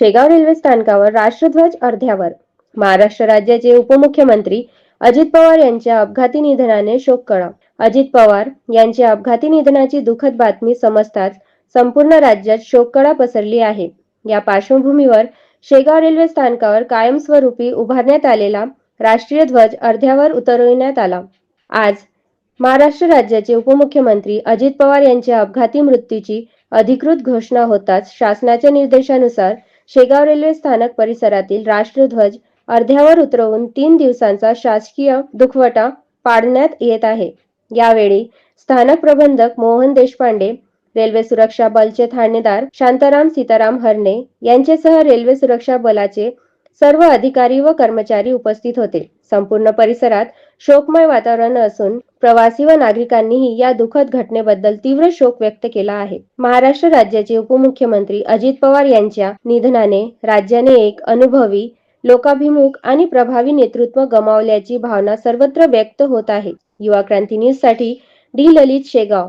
Shegaon railway स्थानकावर राष्ट्रध्वज अर्ध्यावर. महाराष्ट्र राज्याचे उपमुख्यमंत्री अजित पवार यांच्या अपघाती निधनाने शोककळा अजित पवार यांच्या अपघाती निधनाची दुःखद बातमी समजताच संपूर्ण राज्यात शोककळा पसरली आहे. या पार्श्वभूमीवर शेगाव रेल्वे स्थानकावर कायमस्वरूपी उभारण्यात आलेला राष्ट्रीय ध्वज अर्ध्यावर उतरविण्यात आला. आज महाराष्ट्र राज्याचे उपमुख्यमंत्री अजित पवार यांच्या अपघाती मृत्यूची अधिकृत घोषणा होताच शासनाच्या निर्देशानुसार शेगाव रेल्वे स्थानक परिसरातील राष्ट्रध्वज अर्ध्यावर उतरवून तीन दिवसांचा शासकीय दुखवटा पाडण्यात येत आहे. यावेळी स्थानक प्रबंधक मोहन देशपांडे रेल्वे सुरक्षा बलचे ठाणेदार शांताराम सीताराम हरणे यांच्यासह रेल्वे सुरक्षा बलाचे सर्व अधिकारी व कर्मचारी उपस्थित होते. संपूर्ण परिसरात शोकमय वातावरण असून प्रवासी व नागरिकांनीही या दुःखद घटनेबद्दल तीव्र शोक व्यक्त केला आहे. महाराष्ट्र राज्याचे उपमुख्यमंत्री अजित पवार यांच्या निधनाने राज्याने एक अनुभवी लोकाभिमुख आणि प्रभावी नेतृत्व गमावल्याची भावना सर्वत्र व्यक्त होत आहे. युवा क्रांती न्यूजसाठी डी. ललित शेगाव.